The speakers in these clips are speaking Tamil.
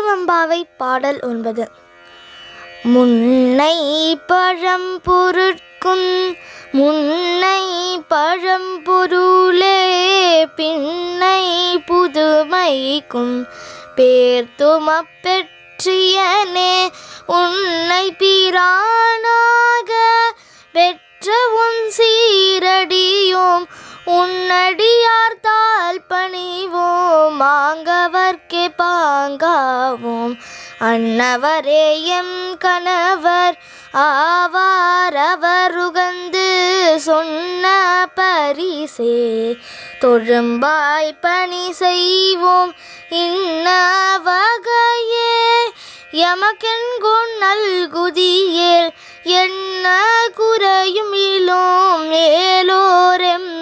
திருவம்பாவை பாடல் ஒன்பது. முன்னை பழம் பொருட்கும் முன்னை பழம் பொருளே பின்னை புதுமைக்கும் பேர்த்துமப் பெற்றியனே உன்னை பிரானாக சீரடியோம் உன்னடியார்த்தால் பணிவோம் மாங்கவர்க்கே பாங்காவோம் அன்னவரே எம் கணவர் ஆவார் அவர் உகந்து சொன்ன பரிசே. தொழும்பாய் பணி செய்வோம் இன்ன வகையே. எமக்கென்கொன் நல்குதியேல் என்ன குறையும் இலோம் மேலோரெம்பாவாய்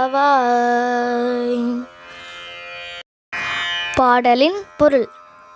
மேலோரெம்பாவாய் பாடலின் பொருள்.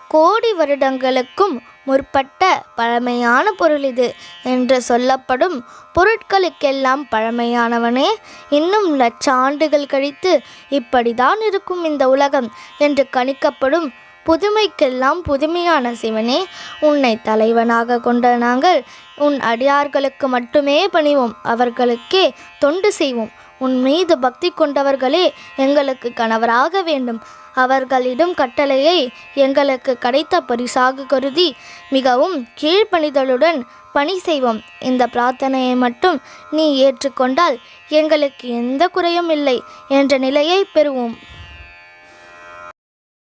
கோடி வருடங்களுக்கும் முற்பட்ட பழமையான பொருள் இது என்று சொல்லப்படும் பொருட்களுக்கெல்லாம் பழமையானவனே இன்னும் லட்சாண்டுகள் கழித்து இப்படிதான் இருக்கும் இந்த உலகம் என்று கணிக்கப்படும் புதுமைக்கெல்லாம் புதுமையான சிவனே உன்னை தலைவனாக கொண்ட நாங்கள் உன் அடியார்களுக்கு மட்டுமே பணிவோம் அவர்களுக்கே தொண்டு செய்வோம். உன் மீது பக்தி கொண்டவர்களே எங்களுக்கு கணவராக வேண்டும். அவர்களிடம் கட்டளையை எங்களுக்கு கிடைத்த பரிசாக கருதி மிகவும் கீழ்ப்பணிதலுடன் பணி செய்வோம். இந்த பிரார்த்தனையை மட்டும் நீ ஏற்றுக்கொண்டால் எங்களுக்கு எந்த குறையும் இல்லை என்ற நிலையை பெறுவோம்.